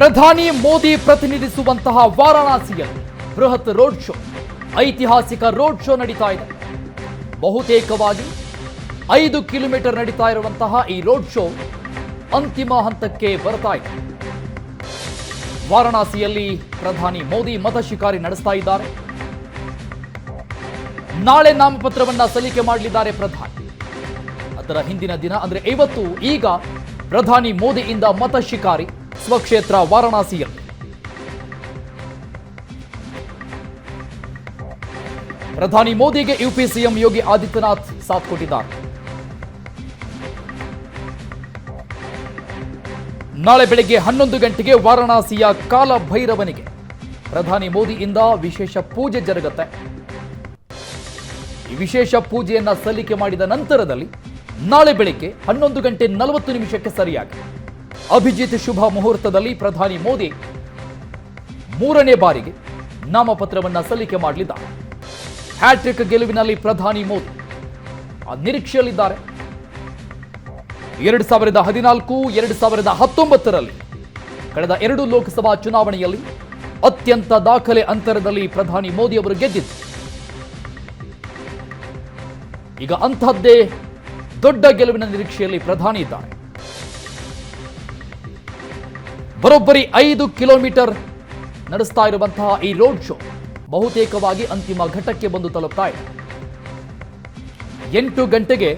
ಪ್ರಧಾನಿ ಮೋದಿ ಪ್ರತಿನಿಧಿಸುವಂತಹ ವಾರಾಣಸಿಯಲ್ಲಿ ಬೃಹತ್ ರೋಡ್ ಶೋ, ಐತಿಹಾಸಿಕ ರೋಡ್ ಶೋ ನಡೀತಾ ಇದೆ. ಬಹುತೇಕವಾಗಿ ಐದು ಕಿಲೋಮೀಟರ್ ನಡೀತಾ ಇರುವಂತಹ ಈ ರೋಡ್ ಶೋ ಅಂತಿಮ ಹಂತಕ್ಕೆ ಬರ್ತಾ ಇದೆ. ವಾರಾಣಸಿಯಲ್ಲಿ ಪ್ರಧಾನಿ ಮೋದಿ ಮತ ಶಿಕಾರಿ ನಡೆಸ್ತಾ ಇದ್ದಾರೆ. ನಾಳೆ ನಾಮಪತ್ರವನ್ನ ಸಲ್ಲಿಕೆ ಮಾಡಲಿದ್ದಾರೆ ಪ್ರಧಾನಿ. ಅದರ ಹಿಂದಿನ ದಿನ, ಅಂದ್ರೆ ಇವತ್ತು ಈಗ ಪ್ರಧಾನಿ ಮೋದಿಯಿಂದ ಮತ ಶಿಕಾರಿ ಸ್ವಕ್ಷೇತ್ರ ವಾರಣಾಸಿಯಲ್ಲಿ ಪ್ರಧಾನಿ ಮೋದಿಗೆ ಯುಪಿ ಸಿಎಂ ಯೋಗಿ ಆದಿತ್ಯನಾಥ್ ಸಾಥ್ ಕೊಟ್ಟಿದ್ದಾರೆ. ನಾಳೆ ಬೆಳಗ್ಗೆ ಹನ್ನೊಂದು ಗಂಟೆಗೆ ವಾರಣಾಸಿಯ ಕಾಲ ಭೈರವನಿಗೆ ಪ್ರಧಾನಿ ಮೋದಿಯಿಂದ ವಿಶೇಷ ಪೂಜೆ ಜರುಗತ್ತೆ. ಈ ವಿಶೇಷ ಪೂಜೆಯನ್ನ ಸಲ್ಲಿಕೆ ಮಾಡಿದ ನಂತರದಲ್ಲಿ ನಾಳೆ ಬೆಳಿಗ್ಗೆ ಹನ್ನೊಂದು ಗಂಟೆ ನಲವತ್ತು ನಿಮಿಷಕ್ಕೆ ಸರಿಯಾಗಿ. ಅಭಿಜಿತ್ ಶುಭ ಮುಹೂರ್ತದಲ್ಲಿ ಪ್ರಧಾನಿ ಮೋದಿ ಮೂರನೇ ಬಾರಿಗೆ ನಾಮಪತ್ರವನ್ನು ಸಲ್ಲಿಕೆ ಮಾಡಲಿದ್ದಾರೆ. ಹ್ಯಾಟ್ರಿಕ್ ಗೆಲುವಿನಲ್ಲಿ ಪ್ರಧಾನಿ ಮೋದಿ ನಿರೀಕ್ಷೆಯಲ್ಲಿದ್ದಾರೆ. ಎರಡು ಸಾವಿರದ ಹದಿನಾಲ್ಕು, ಎರಡು ಸಾವಿರದ ಹತ್ತೊಂಬತ್ತರಲ್ಲಿ ಕಳೆದ ಎರಡು ಲೋಕಸಭಾ ಚುನಾವಣೆಯಲ್ಲಿ ಅತ್ಯಂತ ದಾಖಲೆ ಅಂತರದಲ್ಲಿ ಪ್ರಧಾನಿ ಮೋದಿ ಅವರು ಗೆದ್ದಿದ್ದರು ಈಗ ಅಂಥದ್ದೇ ದೊಡ್ಡ ಗೆಲುವಿನ ನಿರೀಕ್ಷೆಯಲ್ಲಿ ಪ್ರಧಾನಿ ಇದ್ದಾರೆ. ಬರೋಬ್ಬರಿ ಐದು ಕಿಲೋಮೀಟರ್ ನಡೆಸ್ತಾ ಇರುವಂತಹ ಈ ರೋಡ್ ಶೋ ಬಹುತೇಕವಾಗಿ ಅಂತಿಮ ಘಟ್ಟಕ್ಕೆ ಬಂದು ತಲುಪ್ತಾ ಇದೆ. ಎಂಟು ಗಂಟೆಗೆ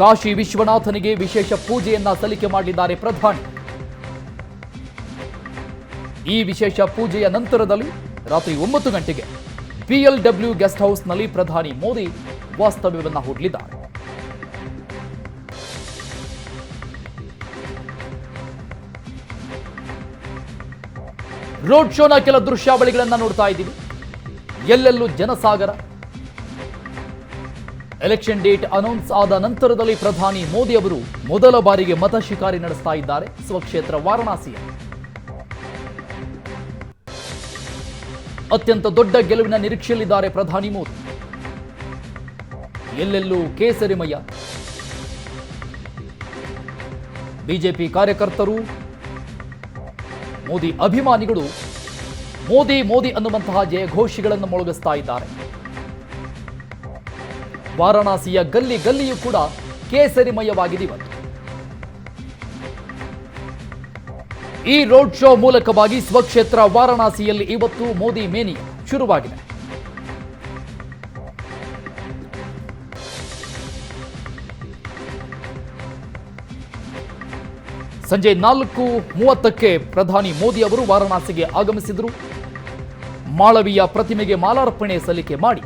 ಕಾಶಿ ವಿಶ್ವನಾಥನಿಗೆ ವಿಶೇಷ ಪೂಜೆಯನ್ನ ಸಲ್ಲಿಕೆ ಮಾಡಲಿದ್ದಾರೆ ಪ್ರಧಾನಿ. ಈ ವಿಶೇಷ ಪೂಜೆಯ ನಂತರದಲ್ಲಿ ರಾತ್ರಿ ಒಂಬತ್ತು ಗಂಟೆಗೆ ಬಿಎಲ್ಡಬ್ಲ್ಯೂ ಗೆಸ್ಟ್ ಹೌಸ್ನಲ್ಲಿ ಪ್ರಧಾನಿ ಮೋದಿ ವಾಸ್ತವ್ಯವನ್ನು ಹೂಡಲಿದ್ದಾರೆ. ರೋಡ್ ಶೋನ ಕೆಲ ದೃಶ್ಯಾವಳಿಗಳನ್ನ ನೋಡ್ತಾ ಇದ್ದೀವಿ. ಎಲ್ಲೆಲ್ಲೂ ಜನಸಾಗರ. ಎಲೆಕ್ಷನ್ ಡೇಟ್ ಅನೌನ್ಸ್ ಆದ ನಂತರದಲ್ಲಿ ಪ್ರಧಾನಿ ಮೋದಿ ಅವರು ಮೊದಲ ಬಾರಿಗೆ ಮತ ಶಿಕಾರಿ ನಡೆಸ್ತಾ ಇದ್ದಾರೆ. ಸ್ವಕ್ಷೇತ್ರ ವಾರಣಾಸಿಯ ಅತ್ಯಂತ ದೊಡ್ಡ ಗೆಲುವಿನ ನಿರೀಕ್ಷೆಯಲ್ಲಿದ್ದಾರೆ ಪ್ರಧಾನಿ ಮೋದಿ. ಎಲ್ಲೆಲ್ಲೂ ಕೇಸರಿಮಯ. ಬಿಜೆಪಿ ಕಾರ್ಯಕರ್ತರು ಮೋದಿ ಅಭಿಮಾನಿಗಳು, ಮೋದಿ ಮೋದಿ ಅನ್ನುವಂತಹ ಜಯಘೋಷಿಗಳನ್ನು ಮೊಳಗಿಸ್ತಾ ಇದ್ದಾರೆ. ವಾರಾಣಸಿಯ ಗಲ್ಲಿ ಗಲ್ಲಿಯೂ ಕೂಡ ಕೇಸರಿಮಯವಾಗಿದೆ ಇವತ್ತು. ಈ ರೋಡ್ ಶೋ ಮೂಲಕವಾಗಿ ಸ್ವಕ್ಷೇತ್ರ ವಾರಾಣಸಿಯಲ್ಲಿ ಇವತ್ತು ಮೋದಿ ಮೇನಿ ಶುರುವಾಗಿದೆ. ಸಂಜೆ ನಾಲ್ಕು ಮೂವತ್ತಕ್ಕೆ ಪ್ರಧಾನಿ ಮೋದಿ ಅವರು ವಾರಣಾಸಿಗೆ ಆಗಮಿಸಿದರು. ಮಾಳವಿಯ ಪ್ರತಿಮೆಗೆ ಮಾಲಾರ್ಪಣೆ ಸಲ್ಲಿಕೆ ಮಾಡಿ.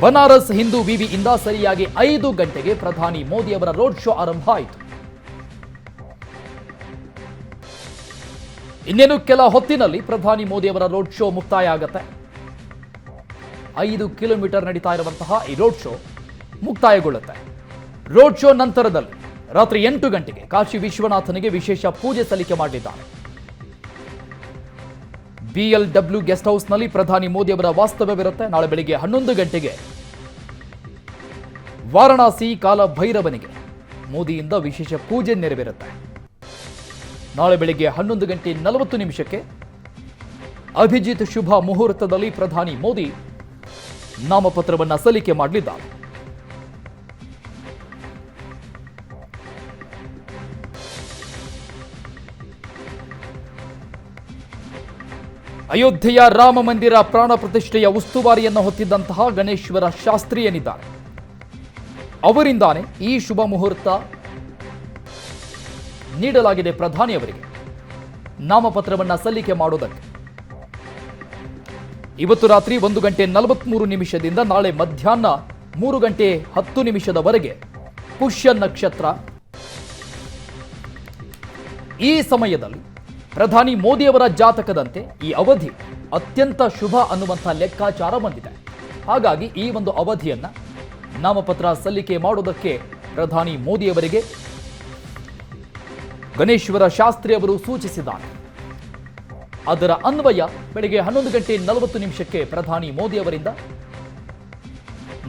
ಬನಾರಸ್ ಹಿಂದೂ ವಿವಿಯಿಂದ ಸರಿಯಾಗಿ ಐದು ಗಂಟೆಗೆ ಪ್ರಧಾನಿ ಮೋದಿ ಅವರ ರೋಡ್ ಶೋ ಆರಂಭ ಆಯಿತು. ಇನ್ನೇನು ಕೆಲ ಹೊತ್ತಿನಲ್ಲಿ ಪ್ರಧಾನಿ ಮೋದಿ ಅವರ ರೋಡ್ ಶೋ ಮುಕ್ತಾಯ ಆಗತ್ತೆ ಐದು ಕಿಲೋಮೀಟರ್ ನಡೀತಾ ಇರುವಂತಹ ಈ ರೋಡ್ ಶೋ ಮುಕ್ತಾಯಗೊಳ್ಳುತ್ತೆ. ರೋಡ್ ಶೋ ನಂತರದಲ್ಲಿ ರಾತ್ರಿ ಎಂಟು ಗಂಟೆಗೆ ಕಾಶಿ ವಿಶ್ವನಾಥನಿಗೆ ವಿಶೇಷ ಪೂಜೆ ಸಲ್ಲಿಕೆ ಮಾಡಿದ್ದಾರೆ ಬಿಎಲ್ಡಬ್ಲ್ಯೂ ಗೆಸ್ಟ್ ಹೌಸ್ನಲ್ಲಿ ಪ್ರಧಾನಿ ಮೋದಿ ಅವರ ವಾಸ್ತವ್ಯವಿರುತ್ತೆ. ನಾಳೆ ಬೆಳಿಗ್ಗೆ ಹನ್ನೊಂದು ಗಂಟೆಗೆ ವಾರಣಾಸಿ ಕಾಲ ಭೈರವನಿಗೆ ಮೋದಿಯಿಂದ ವಿಶೇಷ ಪೂಜೆ ನೆರವೇರುತ್ತೆ. ನಾಳೆ ಬೆಳಿಗ್ಗೆ ಹನ್ನೊಂದು ಗಂಟೆ ನಲವತ್ತು ನಿಮಿಷಕ್ಕೆ ಅಭಿಜಿತ್ ಶುಭ ಮುಹೂರ್ತದಲ್ಲಿ ಪ್ರಧಾನಿ ಮೋದಿ ನಾಮಪತ್ರವನ್ನ ಸಲ್ಲಿಕೆ ಮಾಡಲಿದ್ದಾರೆ. ಅಯೋಧ್ಯೆಯ ರಾಮ ಮಂದಿರ ಪ್ರಾಣ ಪ್ರತಿಷ್ಠೆಯ ಉಸ್ತುವಾರಿಯನ್ನು ಹೊತ್ತಿದ್ದಂತಹ ಗಣೇಶ್ವರ ಶಾಸ್ತ್ರಿಯನಿದ್ದಾರೆ ಅವರಿಂದಾನೆ ಈ ಶುಭ ಮುಹೂರ್ತ ನೀಡಲಾಗಿದೆ ಪ್ರಧಾನಿಯವರಿಗೆ ನಾಮಪತ್ರವನ್ನ ಸಲ್ಲಿಕೆ ಮಾಡೋದಕ್ಕೆ. ಇವತ್ತು ರಾತ್ರಿ ಒಂದು ಗಂಟೆ ನಲವತ್ಮೂರು ನಿಮಿಷದಿಂದ ನಾಳೆ ಮಧ್ಯಾಹ್ನ ಮೂರು ಗಂಟೆ ಹತ್ತು ನಿಮಿಷದವರೆಗೆ ಪುಷ್ಯ ನಕ್ಷತ್ರ. ಈ ಸಮಯದಲ್ಲಿ ಪ್ರಧಾನಿ ಮೋದಿಯವರ ಜಾತಕದಂತೆ ಈ ಅವಧಿ ಅತ್ಯಂತ ಶುಭ ಅನ್ನುವಂಥ ಲೆಕ್ಕಾಚಾರ ಬಂದಿದೆ. ಹಾಗಾಗಿ ಈ ಒಂದು ಅವಧಿಯನ್ನು ನಾಮಪತ್ರ ಸಲ್ಲಿಕೆ ಮಾಡುವುದಕ್ಕೆ ಪ್ರಧಾನಿ ಮೋದಿಯವರಿಗೆ ಗಣೇಶ್ವರ ಶಾಸ್ತ್ರಿ ಅವರು ಸೂಚಿಸಿದ್ದಾರೆ. ಅದರ ಅನ್ವಯ ಬೆಳಗ್ಗೆ ಹನ್ನೊಂದು ಗಂಟೆ ನಲವತ್ತು ನಿಮಿಷಕ್ಕೆ ಪ್ರಧಾನಿ ಮೋದಿಯವರಿಂದ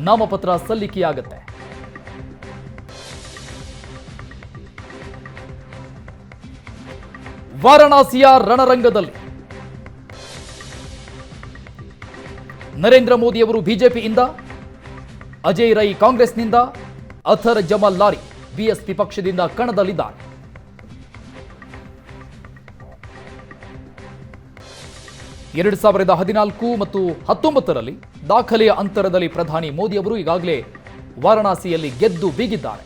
ನಾಮಪತ್ರ ಸಲ್ಲಿಕೆಯಾಗುತ್ತೆ. ವಾರಣಾಸಿಯ ರಣರಂಗದಲ್ಲಿ. ನರೇಂದ್ರ ಮೋದಿಯವರು ಬಿಜೆಪಿಯಿಂದ, ಅಜಯ್ ರೈ ಕಾಂಗ್ರೆಸ್ನಿಂದ, ಅಥರ್ ಜಮಲ್ ಲಾರಿ ಬಿಎಸ್ಪಿ ಪಕ್ಷದಿಂದ ಕಣದಲ್ಲಿದ್ದಾರೆ. ಎರಡು ಸಾವಿರದ ಹದಿನಾಲ್ಕು ಮತ್ತು ಹತ್ತೊಂಬತ್ತರಲ್ಲಿ ದಾಖಲೆಯ ಅಂತರದಲ್ಲಿ ಪ್ರಧಾನಿ ಮೋದಿ ಅವರು ಈಗಾಗಲೇ ವಾರಣಾಸಿಯಲ್ಲಿ ಗೆದ್ದು ಬೀಗಿದ್ದಾರೆ.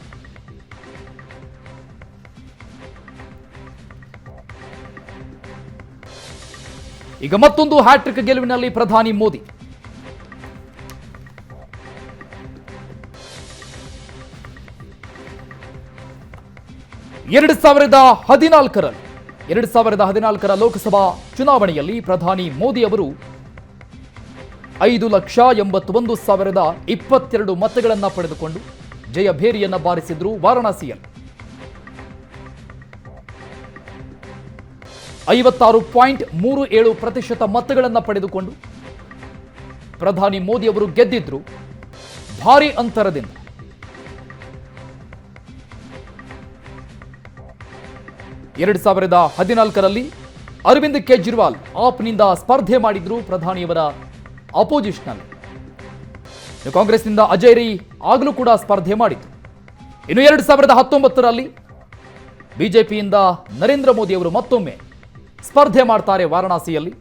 ಈಗ ಮತ್ತೊಂದು ಹ್ಯಾಟ್ರಿಕ್ ಗೆಲುವಿನಲ್ಲಿ ಪ್ರಧಾನಿ ಮೋದಿ. ಎರಡು ಸಾವಿರದ ಹದಿನಾಲ್ಕರಲ್ಲಿ, ಎರಡು ಸಾವಿರದ ಹದಿನಾಲ್ಕರ ಲೋಕಸಭಾ ಚುನಾವಣೆಯಲ್ಲಿ ಪ್ರಧಾನಿ ಮೋದಿ ಅವರು ಐದು ಲಕ್ಷ ಎಂಬತ್ತೊಂದು ಸಾವಿರದ ಇಪ್ಪತ್ತೆರಡು ಮತಗಳನ್ನು ಪಡೆದುಕೊಂಡು ಜಯಭೇರಿಯನ್ನ ಬಾರಿಸಿದ್ರು ವಾರಣಾಸಿಯಲ್ಲಿ. ಐವತ್ತಾರು ಪಾಯಿಂಟ್ ಮೂರು ಏಳು ಪ್ರತಿಶತ ಮತಗಳನ್ನು ಪಡೆದುಕೊಂಡು ಪ್ರಧಾನಿ ಮೋದಿ ಅವರು ಗೆದ್ದಿದ್ರು ಭಾರಿ ಅಂತರದಿಂದ. ಎರಡು ಸಾವಿರದ ಹದಿನಾಲ್ಕರಲ್ಲಿ ಅರವಿಂದ್ ಕೇಜ್ರಿವಾಲ್ ಆಪ್ನಿಂದ ಸ್ಪರ್ಧೆ ಮಾಡಿದ್ರು ಪ್ರಧಾನಿಯವರ ಅಪೋಸಿಷನ್ನಲ್ಲಿ. ಕಾಂಗ್ರೆಸ್ನಿಂದ ಅಜಯ್ ರೈ ಆಗಲೂ ಕೂಡ ಸ್ಪರ್ಧೆ ಮಾಡಿದ್ರು ಇನ್ನು ಎರಡು ಸಾವಿರದ ಹತ್ತೊಂಬತ್ತರಲ್ಲಿ ಬಿಜೆಪಿಯಿಂದ ನರೇಂದ್ರ ಮೋದಿ ಅವರು ಮತ್ತೊಮ್ಮೆ ಸ್ಪರ್ಧೆ ಮಾಡ್ತಾರೆ ವಾರಣಾಸಿಯಲ್ಲಿ.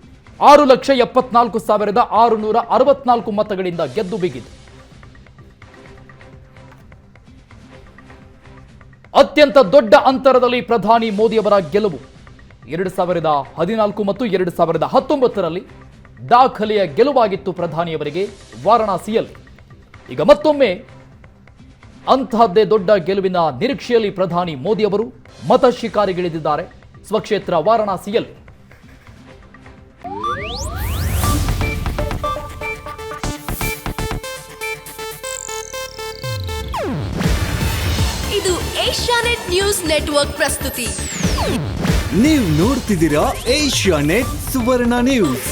ಆರು ಲಕ್ಷ ಎಪ್ಪತ್ನಾಲ್ಕು ಸಾವಿರದ ಆರುನೂರ ಅರವತ್ನಾಲ್ಕು ಮತಗಳಿಂದ ಗೆದ್ದು ಬಿಗಿದೆ ಅತ್ಯಂತ ದೊಡ್ಡ ಅಂತರದಲ್ಲಿ ಪ್ರಧಾನಿ ಮೋದಿಯವರ ಗೆಲುವು. ಎರಡು ಸಾವಿರದ ಹದಿನಾಲ್ಕು ಮತ್ತು ಎರಡು ಸಾವಿರದ ಹತ್ತೊಂಬತ್ತರಲ್ಲಿ ದಾಖಲೆಯ ಗೆಲುವಾಗಿತ್ತು ಪ್ರಧಾನಿಯವರಿಗೆ ವಾರಣಾಸಿಯಲ್ಲಿ. ಈಗ ಮತ್ತೊಮ್ಮೆ ಅಂತಹದ್ದೇ ದೊಡ್ಡ ಗೆಲುವಿನ ನಿರೀಕ್ಷೆಯಲ್ಲಿ ಪ್ರಧಾನಿ ಮೋದಿ ಅವರು ಮತ ಶಿಕಾರಿಗಿಳಿದಿದ್ದಾರೆ. ಸ್ವಕ್ಷೇತ್ರ ವಾರಣಾಸಿಯಲ್ಲಿ. ಇದು ಏಷ್ಯಾನೆಟ್ ನ್ಯೂಸ್ ನೆಟ್ವರ್ಕ್ ಪ್ರಸ್ತುತಿ. ನೀವು ನೋಡ್ತಿದ್ದೀರಾ ಏಷ್ಯಾ ನೆಟ್ ಸುವರ್ಣ ನ್ಯೂಸ್.